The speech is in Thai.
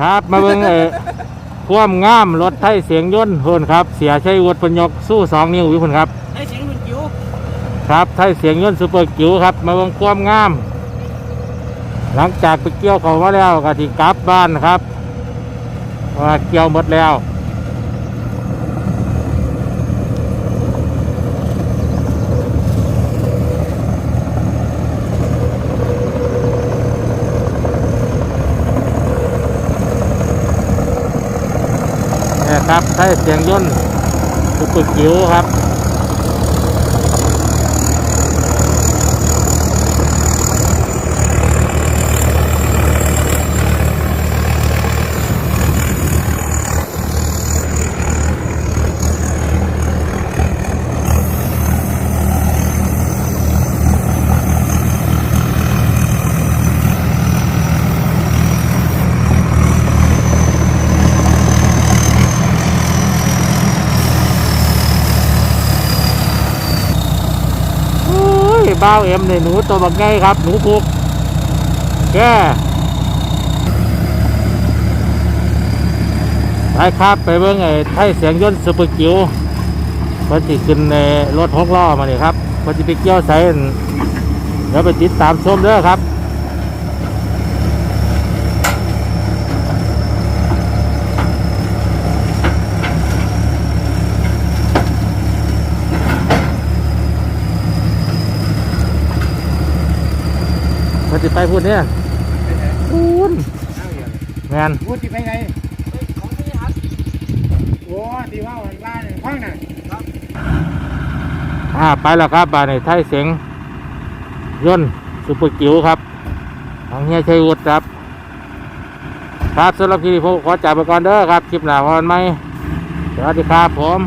ครับมาเบิ่งเออความงามรถไทยเสียงยนต์เพิ่นครับ เสียชัยวุฒิเพนยกสู้สองนิ้วอยู่เพิ่นครับให้เสียงมันจิ๋วครับไทยเสียงยนต์ซูเปอร์กิ๋วครับ มาเบิ่งความงาม หลังจากไปเกี่ยวเขามาแล้วก็ที่กลับบ้านครับเพราะว่าเกี่ยวหมดแล้ว นี่ ครับใช้เสียงย่นต์ซูเปอร์กิ๋วครับ บ้าเอ็มเนี่ยหนูตัวบักไงครับ หนูพุกแกไปครับไปเบิ้งไอ้ไทยเสียงยนต์ซูเปอร์กิวเพิ่นสิขึ้นในรถหกล้อมานี่ครับเพิ่นสิไปเกี่ยวใส่อั่นเดี๋ยวไปติดตามชมเด้อครับ พิ่นสิไปพูดเนี่ยพูนแมนพูดที่ไปไงของพี่ครับโอ้ดีว่าวันล่าหนึ่งข้างน่ะอ่าไปแล้วครับบานในไทยเสียงยนต์ซูเปอร์กิ๋วครับของเฮียชัยวุฒิครับ ครับสำหรับคลิปนี้ผมขอจากไปก่อนเด้อครับ คลิปหน้าวันไหมสวัสดีครับผม